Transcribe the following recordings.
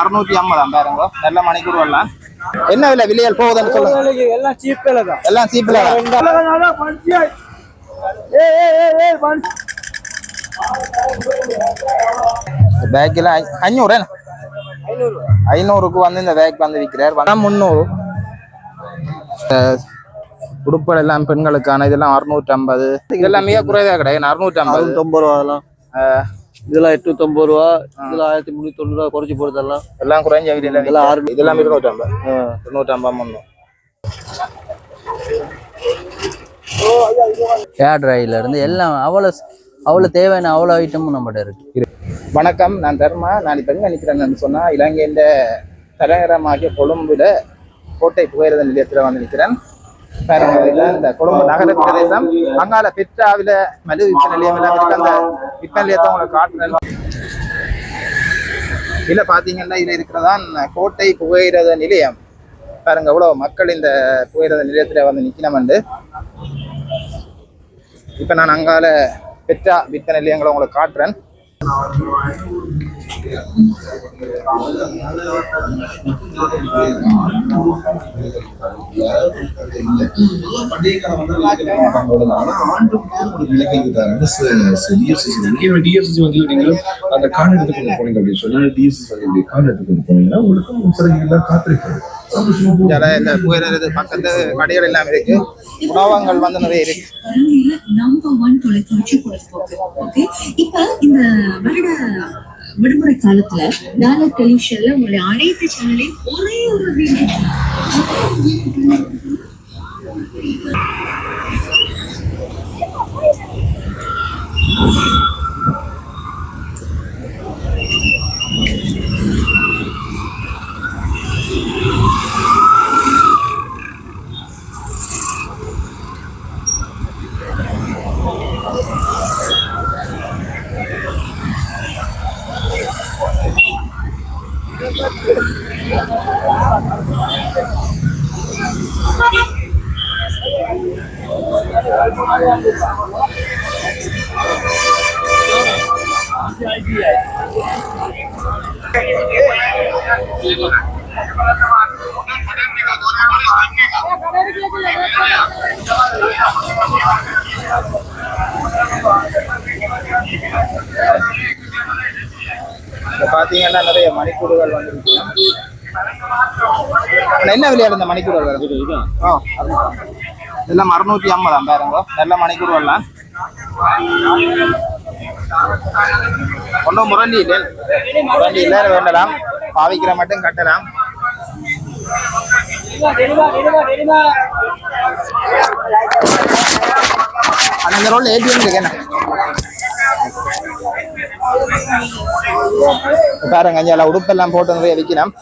அறுநூற்றி ஐம்பதாம் பாருங்க நல்ல மணிக்கூர் வரலாம். என்ன விலை? விலையல் போகுதுன்னு சொல்லுங்க. எல்லாம் சீப் விலை தான். எல்லாம் சீப்பில் பேக்கில் அஞ்சூறு? ஐநூறுக்கு வந்து இந்த பேக் வந்து விற்கிறார். வந்தா முந்நூறு. உடுப்புகள் எல்லாம் பெண்களுக்கான இதெல்லாம் அறுநூற்றி ஐம்பது இதெல்லாம் மிக குறைவாக கிடையாது. அறுநூற்றி ஐம்பது அறுநூத்தொம்பது ரூபா அதெல்லாம் இதெல்லாம் எட்நூத்தொம்பது ரூபா இதெல்லாம் ஆயிரத்தி முந்நூற்றி தொண்ணூறு ரூபா குறைச்சி போடுறதெல்லாம். எல்லாம் குறைஞ்ச விலையில இதெல்லாம் ஆறு இதெல்லாம் இருநூற்றி ஐம்பது இருநூற்றி ஐம்பது முந்நூறு ஹேர் ட்ரைல இருந்து எல்லாம் அவ்வளோ அவ்வளோ தேவையான அவ்வளோ ஐட்டமும் நம்மகிட்ட இருக்கு. வணக்கம் நான் தர்மா. நான் இப்போ எங்கே நிற்கிறேன்னு சொன்னால் இலங்கையின் தலைநகரமாகிய கொழும்புல கோட்டை புகையிரத நிலையத்தில் வந்து நிற்கிறேன் பாருங்க இந்த கொழும்பு நகர பிரதேசம் அங்கால பெற்றாவில மலிவு விற்பனை நிலையம் எல்லாம் இருக்கு. அந்த விற்பனை நிலையத்தை உங்களுக்கு காட்டுறேன். இதுல பாத்தீங்கன்னா இதுல இருக்கிறதான் கோட்டை புகையிரத நிலையம். பாருங்க எவ்வளவு மக்கள் இந்த புகையிரத நிலையத்துல வந்து நிக்கணும்ண்டு. இப்ப நான் அங்கால பெற்றா விற்பனை நிலையங்களை உங்களுக்கு காட்டுறேன். டிஎஸ்சி வந்து நீங்கள் அந்த கார்டு எடுத்து போனீங்க அப்படின்னு சொன்னா டிஎஸ்சி வந்து கார்டு எடுத்து கொண்டு போனீங்கன்னா உங்களுக்கு சிறகு காத்திருக்காது இந்த புகையிரது பக்கத்து கடைகள் எல்லாம் இருக்கு உணவகங்கள் வந்து நிறைய இருக்கு நம்பர் ஒன் தொலைக்காட்சி பொழுதுபோக்கு ஓகே இப்ப இந்த வருட விடுமுறை காலத்துல டாலர் டெலிவிஷன்ல உங்களுடைய அனைத்து சேனலையும் ஒரே ஒரு வீடியோ. இங்க பாத்தீங்கன்னா நிறைய மணிக்கூடுகள் வந்து இருக்கு அண்ணா, என்ன விலையா இந்த மணிக்கூடுகள் வருது ஆ இதெல்லாம் அறுநூற்றி ஐம்பதாம் பாருங்க நல்ல மணிக்கூடு வரலாம் ஒன்றும் முரண்டி இல்லை. முரண்டி இல்லை வேண்டலாம் பாவிக்கிற மட்டும் கட்டலாம். அந்த ரோல் ஏடிஎம் இருக்கு என்ன பாருங்க அஞ்சால உடுப்பெல்லாம் போட்டு நிறைய விற்கலாம்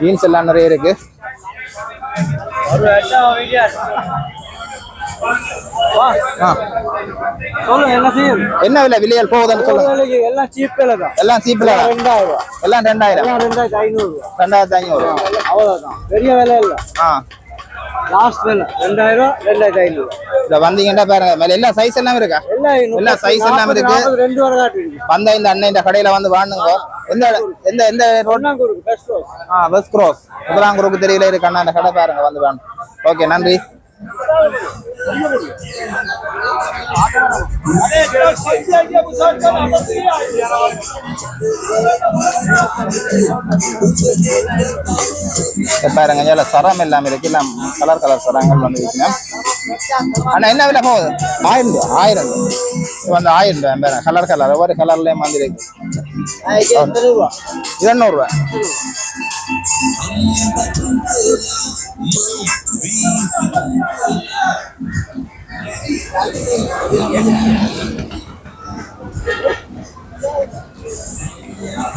ஜீன்ஸ் எல்லாம் நிறைய இருக்கு. என்ன விலை? விலையல் போகுதுன்னு சொல்லுங்க. எல்லாம் சீப் விலை தான். எல்லாம் சீப்பில் ரெண்டாயிரம் ரூபா எல்லாம் ரெண்டாயிரம். எல்லாம் ரெண்டாயிரத்தி ஐநூறு. ரூபா ரெண்டாயிரத்தி ஐநூறு. அவ்வளவுதான். பெரிய விலை இல்ல. ஆ. லாஸ்ட் விலை. ரெண்டாயிரம் ரெண்டாயிரத்தி ஐநூறு. இதை வந்தீங்கன்னா பாருங்க மேல எல்லா சைஸ் எல்லாம் இருக்கா? எல்லா size எல்லாம் இருக்கு. ரெண்டு வரை காட்டுவீங்க வந்த இந்த அண்ணன் இந்த கடையில வந்து வாங்குங்க. எந்த எந்த எந்த ரோட் ஒன்னாங்கூருக்கு பெஸ்ட் ரோஸ் ஆ பஸ் கிராஸ் முதலாங்குருக்கு தெரியல இருக்கு அண்ணா இந்த கடை பாருங்க வந்து வாங்க. ஓகே நன்றி. பாருங்க இதில் சரம் எல்லாம் இருக்கு. எல்லாம் கலர் கலர் சரங்கள் வந்து விற்கணும் அண்ணா என்ன விலை போகுது? ஆயிரம் ரூபா ஆயிரம் ரூபா. வந்து ஆயிரம் ரூபா பாருங்க கலர் கலர் ஒவ்வொரு கலர்லயும் வந்து இருக்கு இருநூறு ரூபா.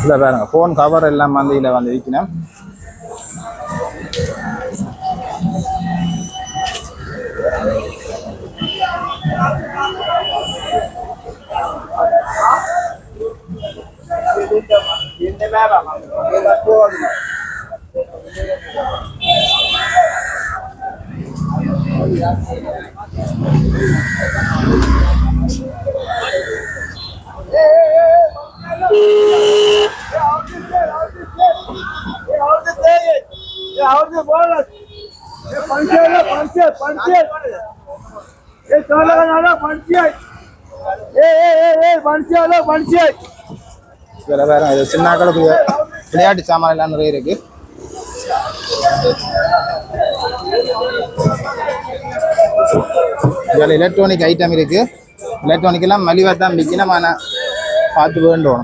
இல்லை பாருங்க ஃபோன் கவர் எல்லாம் வந்து இதில் வந்து விற்கணும் என்ன வேலை? வியாபாரம் இது சின்ன கடை விளையாட்டு சாமான் எல்லாம் நிறைய இருக்குது இதில் எலக்ட்ரானிக் ஐட்டம் இருக்கு. எலக்ட்ரானிக் எல்லாம் மலிவாக தான் விற்கணும் ஆனால் பார்த்து வேண்டும்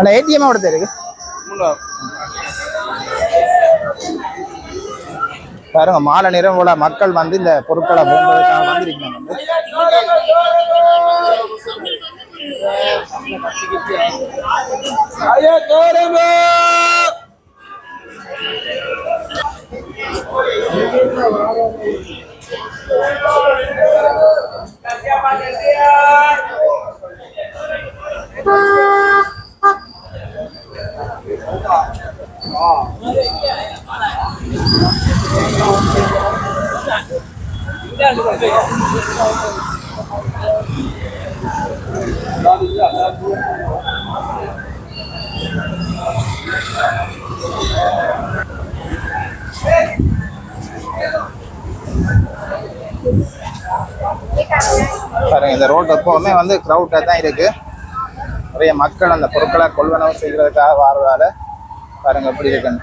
அண்ணா ஏடிஎம் எவ்வளோ இருக்கு. பாருங்க மாலை நிறம் போல மக்கள் வந்து இந்த பொருட்களை போன்றதுக்காக வந்திருக்காங்க வந்து பாருங்க இந்த ரோட் எப்பவுமே வந்து க்ரௌட்டாக தான் இருக்கு. நிறைய மக்கள் அந்த பொருட்களை கொள்வனவு செய்கிறதுக்காக வாரதால பாருங்க எப்படி இருக்குன்னு.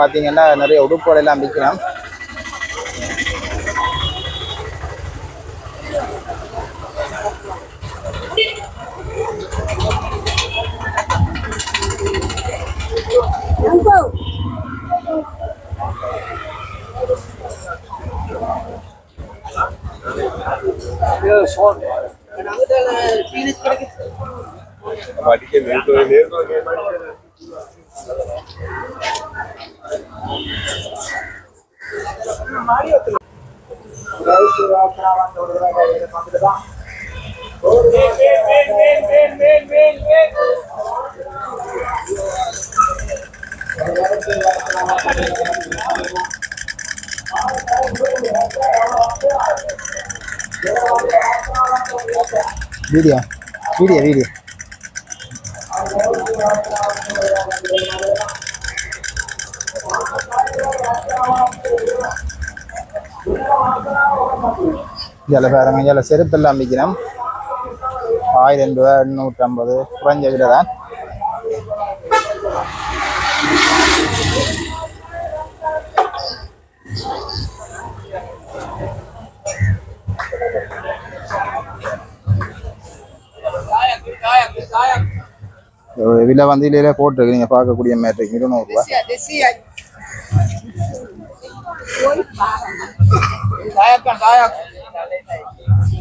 பார்த்தீங்கன்னா நிறைய உடுப்புகள் எல்லாம் விற்கலாம் வீடியோ. Video video. இதில் பாருங்க இதில் செருப்பு எல்லாம் விற்கிறோம். ஆயிரம் ரூபா எண்ணூற்றம்பது குறைஞ்ச விலை தான். விலை வந்து இதில் போட்டிருக்கு நீங்கள் பார்க்கக்கூடிய மேட்ரிக் இருநூறுபா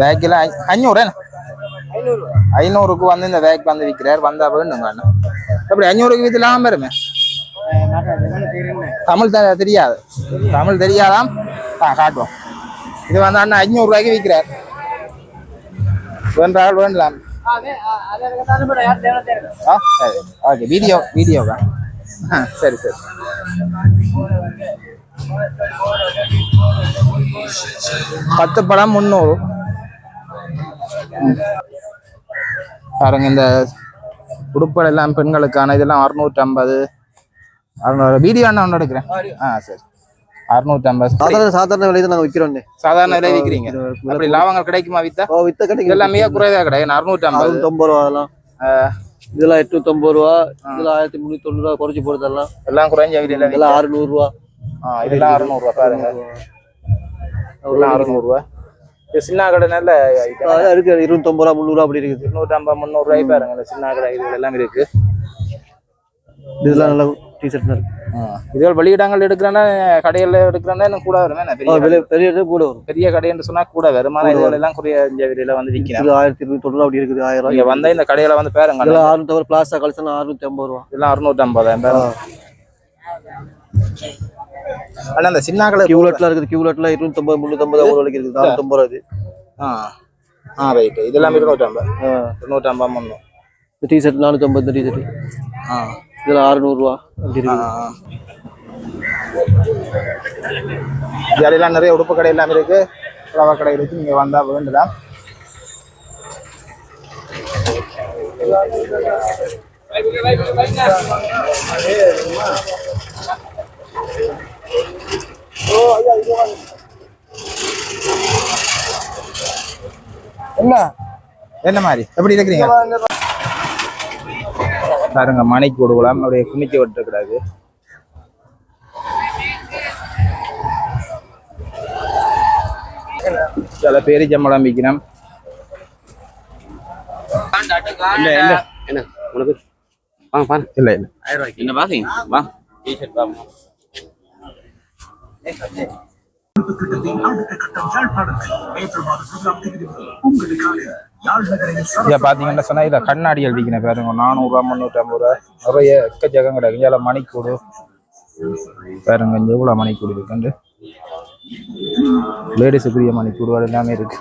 பேக்கில் அஞ்சூறு ஐநூறுக்கு வந்து இந்த பேக் வந்து விற்கிறார் வந்தா வேணுங்க அண்ணா எப்படி அஞ்சூறுக்கு வித்து லாபம் பெறுமே தமிழ் தெ- தெரியாது. தமிழ் தெரியாதாம்? ஆ காட்டுவோம். இது வந்து அண்ணா அஞ்சூறு ரூபாய்க்கு விற்கிறார் வேண்டால் வேண்டலாம் ஆ சரி. ஓகே வீடியோ வீடியோவா சரி சரி. பத்து படம் முந்நூறு. பாருங்க இந்த உடுப்புகள் எல்லாம் பெண்களுக்கான இதெல்லாம் அறுநூற்றி ஐம்பது அறுநூறு. வீடியோ அண்ணா ஒன்று எடுக்கிறேன். ஆ சரி. அறுநூற்றி ஐம்பது சாதாரண சாதாரண விலை தான் நாங்க விக்கிறோம் சாதாரண விலை விற்கிறீங்க அப்படி லாபங்கள் கிடைக்குமா வித்தா? ஓ வித்த கடைக்கு இதெல்லாம் மிக குறைவாக கிடையாது அறுநூற்றி ஐம்பது அறுநூத்தொம்பது ரூபா அதெல்லாம். இதெல்லாம் எட்நூத்தொம்பது ரூபா இதெல்லாம் ஆயிரத்தி முந்நூத்தி தொண்ணூறு ரூபா குறைச்சு போடுறதெல்லாம். எல்லாம் குறைஞ்ச விலையில இதெல்லாம் அறுநூறு ரூபா. ஆ இதெல்லாம் அறுநூறுவா பாருங்க. இதெல்லாம் அறுநூறுவா. இது சின்ன கடை நல்ல இருக்கு. இருநூத்தொம்பது ரூபா முந்நூறு ரூபா அப்படி இருக்குது. இருநூற்றம்பது முந்நூறுரூவாய் பாருங்க. இந்த சின்ன கடை இது எல்லாம் இருக்கு. இதெல்லாம் நல்லா டிஷர்ட் இருக்கு. இதுகள் வெளியிடங்கள் எடுக்கிறேன்னா கடையில் எடுக்கிறேன்னா இன்னும் கூட வருமே. பெரிய பெரிய கூட வரும். பெரிய கடைன்னு சொன்னா கூட வரும். ஆனா இதுகள் எல்லாம் குறைய இந்த விலையில வந்து விற்கிறேன் ஆயிரத்தி இருநூத்தி தொண்ணூறு அப்படி இருக்குது ஆயிரம் ரூபாய். வந்தா இந்த கடையில வந்து பாருங்க. இதெல்லாம் அறுநூத்தம்பது பிளாஸ்டா கலெக்ஷன் அறுநூத்தி ஐம்பது ரூபா. இதெல்லாம் அறுநூற்றம்பதாயிரம் பேரும் ஆனா இந்த சின்ன கடை கியூலெட்லாம் இருக்குது கியூலெட்லாம் இருநூத்தம்பது முந்நூத்தம்பது அவ்வளோ வரைக்கும் இருக்குது. நானூத்தம்பது ரூபா இது ஆ. ஆ ரைட்டு இதெல்லாம் இருநூற்றம்பது இருநூற்றம்பது முந்நூறு இந்த டிஷர்ட் நானூத்தம்பது இந்த டிஷர்ட் ஆ. இதெல்லாம் அறுநூறுவா. அப்படி இருக்குது. இதிலெல்லாம் நிறைய உடுப்பு கடை எல்லாம் இருக்கு. புடவை கடை இருக்கு. நீங்க வந்தா வேண்டுதான். என்ன? என்ன மாதிரி? எப்படி இருக்கிறீங்க? பாருங்க மணிக்கு கொடுக்கலாம் அப்படியே குமிக்க விட்டுக்கூடாது சில பேரி சம்பளம் விற்கிறோம் என்ன உனக்கு? வாங்க பாரு இல்லை இல்லை. என்ன பாத்தீங்க வா டிஷர்ட் வா இதை பார்த்தீங்கன்னா சொன்னா இதில் கண்ணாடி எழுதிக்கணும் பாருங்க. நானூறுரூவா முந்நூற்றி ஐம்பது ரூபா. நிறைய எக்கச்சக்கம் கிடையாது இதில் மணிக்கூடு. பாருங்க இங்கே எவ்வளோ மணிக்கூடு இருக்குண்டு லேடிஸுக்குரிய மணிக்கூடு அது எல்லாமே இருக்கு.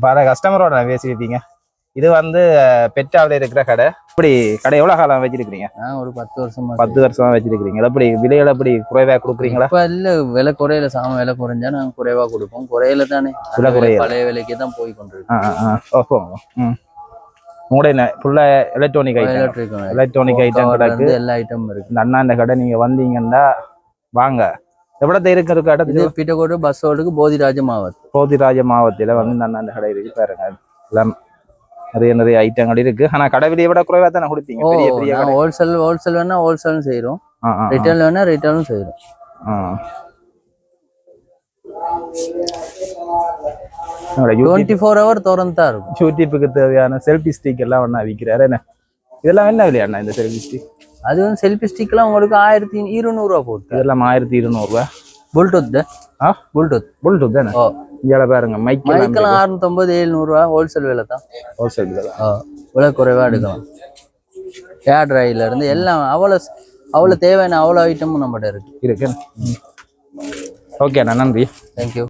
பாரு கஸ்டமரோட பேசி வைப்பீங்க இது வந்து பெட்டாவில் இருக்கிற கடை. இப்படி கடை எவ்வளோ காலம் வச்சிருக்கிறீங்க? ஒரு பத்து வருஷமா பத்து வருஷமா வச்சிருக்கிறீங்க. எப்படி விலைகள் எப்படி குறைவா கொடுக்குறீங்களா? இப்ப இல்ல விலை குறையில சாமான் விலை குறைஞ்சா நாங்க குறைவா கொடுப்போம். குறையில தானே. விலை குறையல. பழைய விலைக்கு தான் போய் கொண்டிருக்கோம். ம். உங்களோட என்ன ஃபுல்லாக எலக்ட்ரானிக் ஐட்டம் எலக்ட்ரானிக் ஐட்டம் கிடக்கு. எல்லா ஐட்டமும் இருக்கு. இந்த அண்ணா இந்த கடை நீங்க வந்தீங்கன்னா வாங்க. எவ்வளோ இருக்கிற கடை? இது பிட்டகோடு பஸ் ரோடுக்கு போதிராஜ மாவட்டம் போதிராஜ மாவட்டத்தில் வந்து இந்த அண்ணா இந்த கடை இருக்கு பாருங்க. எல்லாம் நிறைய நிறைய ஐட்டங்கள் இருக்கு. ஆனா கடை விலையை விட குறைவா தானே கொடுப்பீங்க? ஓ பெரிய பெரிய ஹோல்சேல் ஹோல்சேல் வேணா ஹோல்சேலும் செய்யறோம். ரிட்டர்ன் வேணா ரிட்டர்னும் செய்யறோம் டுவெண்ட்டி ஃபோர் ஹவர் திறந்து தான் இருக்கும். யூடியூப்புக்கு தேவையான செல்ஃபி ஸ்டிக் எல்லாம் ஒன்றா விற்கிறாரு என்ன? இதெல்லாம் என்ன விலையா அண்ணா இந்த செல்ஃபி ஸ்டிக் அது வந்து செல்ஃபி ஸ்டிக்லாம் உங்களுக்கு ஆயிரத்தி இருநூறுவா போட்டு இதெல்லாம் ஆயிரத்தி இருநூறுவா புல்டூத் ஆ? புல்டூத் புல்டூத் தானே? ஓ. இங்கே பாருங்க மைக் மைக்கெல்லாம் அறுநூத்தொம்பது எழுநூறுவா ஹோல்சேல் விலை தான். ஹோல்சேல் ஓ விலை குறைவா எடுக்கலாம். ஹேர் இருந்து எல்லாம் அவ்வளோ அவ்வளோ தேவையான அவ்வளோ ஐட்டமும் நம்மகிட்ட இருக்கு. இருக்கு. ஓகே அண்ணா நன்றி. தேங்க்யூ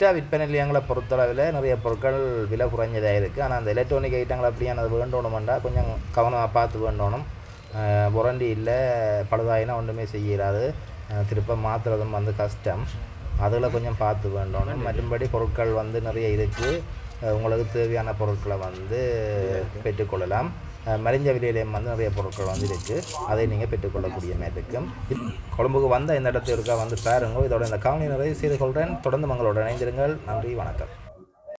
பெற்ற விற்பனை நிலையங்களை பொறுத்தளவில் நிறைய பொருட்கள் விலை குறைஞ்சதாக இருக்குது ஆனால் அந்த எலக்ட்ரானிக் ஐட்டங்கள் அப்படியானது வேண்டணுமெண்டா கொஞ்சம் கவனமாக பார்த்து வேண்டணும். புரண்டி இல்லை பழுதாயினா ஒன்றுமே செய்யறாது. திருப்ப மாற்றுறதும் வந்து கஷ்டம். அதில் கொஞ்சம் பார்த்து வேண்டணும். மற்றும்படி பொருட்கள் வந்து நிறைய இருக்குது உங்களுக்கு தேவையான பொருட்களை வந்து பெற்றுக்கொள்ளலாம். மறைஞ்ச மலிஞ்ச விலையிலையும் வந்து நிறைய பொருட்கள் வந்து இருக்குது அதை நீங்கள் பெற்றுக்கொள்ளக்கூடிய மாதிரி இருக்கும் கொழும்புக்கு வந்த இந்த இடத்துல இருக்கா வந்து பாருங்க. இதோட இந்த காவலி நிறைவு செய்து கொள்கிறேன் தொடர்ந்து மங்களோட இணைந்திருங்கள். நன்றி வணக்கம்.